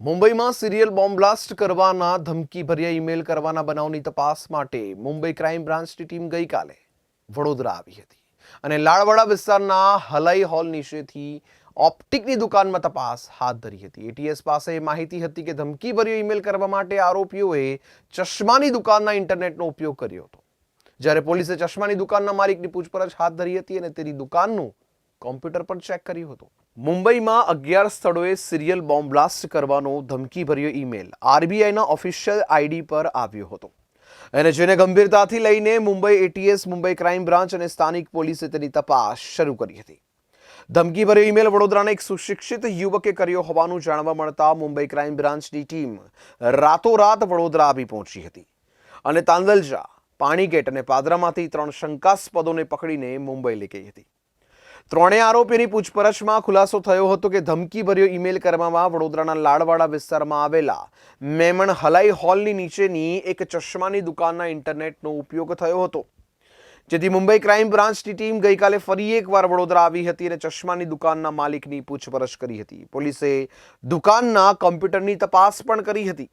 મુંબઈમાં serial bomb blast કરવાના ધમકીભર્યા email કરવાના બનાવની તપાસ માટે મુંબઈ ક્રાઇમ બ્રાન્ચની ટીમ ગઈકાલે વડોદરા આવી હતી. અને લાળવાડા વિસ્તારના હલાઈ હોલ નીચેથી ઓપ્ટિકની દુકાનમાં તપાસ હાથ ધરી હતી. એટીએસ પાસે માહિતી હતી કે ધમકીભર્યો ઈમેલ કરવા માટે આરોપીઓએ ચશ્માની દુકાનના ઇન્ટરનેટનો ઉપયોગ કર્યો હતો. જ્યારે પોલીસે ચશ્માની દુકાનના માલિકની પૂછપરછ હાથ ધરી હતી અને તેની દુકાનનું કોમ્પ્યુટર પણ ચેક કર્યું હતું. મુંબઈમાં અગિયાર સ્થળોએ સિરિયલ બોમ્બ બ્લાસ્ટ કરવાનો ધમકીભર્યો ઈમેલ. આરબીઆઈના ઓફિશિયલ આઈડી પર આવ્યો હતો. અને જેને ગંભીરતાથી લઈને Mumbai ATS Mumbai crime branch અને સ્થાનિક પોલીસે તેની તપાસ શરૂ કરી હતી. ધમકીભર્યો ઈમેલ વડોદરાના એક સુશિક્ષિત યુવકે કર્યો હોવાનું જાણવા મળતા મુંબઈ ક્રાઇમ બ્રાન્ચની ટીમ રાતોરાત વડોદરા આવી પહોંચી હતી. અને તાંદલજા, પાણીગેટ અને પાદરામાંથી ત્રણ શંકાસ્પદોને પકડીને મુંબઈ લઈ ગઈ હતી. ત્રણેય આરોપીની પૂછપરછમાં ખુલાસો થયો હતો કે ધમકીભર્યો ઈમેલ કરવામાં વડોદરાના લાડવાડા વિસ્તારમાં આવેલા મેમણ હલાઈ હોલની નીચેની એક ચશ્માની દુકાનના ઇન્ટરનેટનો ઉપયોગ થયો હતો. જેથી મુંબઈ ક્રાઇમ બ્રાન્ચની ટીમ ગઈકાલે ફરી એકવાર વડોદરા આવી હતી અને ચશ્માની દુકાનના માલિકની પૂછપરછ કરી હતી. પોલીસે દુકાનના કમ્પ્યુટરની તપાસ પણ કરી હતી.